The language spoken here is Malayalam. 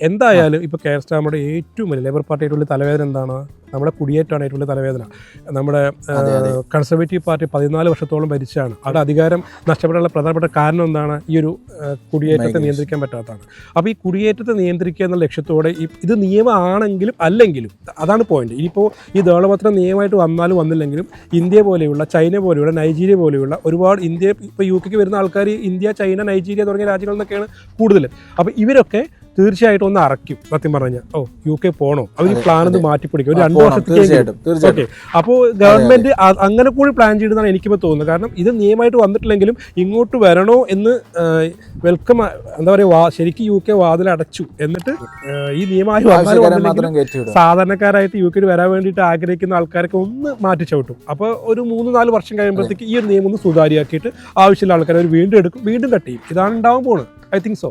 എന്തായാലും ഇപ്പോൾ എസ് നമ്മുടെ ഏറ്റവും വലിയ ലേബർ പാർട്ടിയുടെ തലവേദന എന്താണ്? നമ്മുടെ കുടിയേറ്റമാണ് ഏറ്റവും വലിയ തലവേദന. നമ്മുടെ. കൺസർവേറ്റീവ് പാർട്ടി പതിനാല് വർഷത്തോളം ഭരിച്ചാണ് അവിടെ അധികാരം നഷ്ടപ്പെടാനുള്ള പ്രധാനപ്പെട്ട കാരണം എന്താണ്? ഈ ഒരു കുടിയേറ്റത്തെ. നിയന്ത്രിക്കാൻ പറ്റാത്തതാണ്. അപ്പോൾ ഈ കുടിയേറ്റത്തെ നിയന്ത്രിക്കുക എന്ന ലക്ഷ്യത്തോടെ ഈ ഇത് നിയമമാണെങ്കിലും അല്ലെങ്കിലും അതാണ് പോയിന്റ് ഇനിയിപ്പോൾ ഈ ദേളപത്രം നിയമമായിട്ട് വന്നാലും വന്നില്ലെങ്കിലും ഇന്ത്യ പോലെയുള്ള ചൈന പോലെയുള്ള നൈജീരിയ പോലെയുള്ള ഒരുപാട് ഇന്ത്യ ഇപ്പോൾ യു കെക്ക് വരുന്ന ആൾക്കാർ ഇന്ത്യ ചൈന നൈജീരിയ തുടങ്ങിയ രാജ്യങ്ങളിൽ നിന്നൊക്കെയാണ് കൂടുതൽ അപ്പോൾ ഇവരൊക്കെ തീർച്ചയായിട്ടും ഒന്ന് അറയ്ക്കും സത്യം പറഞ്ഞ ഓ യു കെ പോണോ? അവർ പ്ലാൻ ഒന്ന്. മാറ്റിപ്പിടിക്കും. ഒരു രണ്ട് വർഷത്തേക്ക് ഓക്കെ. അപ്പോൾ ഗവൺമെന്റ് അങ്ങനെ കൂടി പ്ലാൻ ചെയ്തെന്നാണ് എനിക്കിപ്പോൾ തോന്നുന്നത്. കാരണം ഇത് നിയമമായിട്ട് വന്നിട്ടില്ലെങ്കിലും ഇങ്ങോട്ട് വരണോ എന്ന് വെൽക്കം എന്താ പറയുക ശരിക്കും യു കെ വാതിൽ അടച്ചു എന്നിട്ട് ഈ നിയമമായി സാധാരണക്കാരായിട്ട് യു കെയിൽ വരാൻ വേണ്ടിയിട്ട് ആഗ്രഹിക്കുന്ന ആൾക്കാരൊക്കെ ഒന്ന് മാറ്റി ചവിട്ടും. അപ്പോൾ ഒരു മൂന്ന് നാല് വർഷം കഴിയുമ്പോഴത്തേക്ക് ഈ ഒരു നിയമം ഒന്ന് സുതാര്യമാക്കിയിട്ട് ആവശ്യമുള്ള ആൾക്കാരെ അവർ വീണ്ടും എടുക്കും വീണ്ടും കട്ട് ചെയ്യും. ഇതാണ് ഉണ്ടാവാൻ പോണ്. I think so.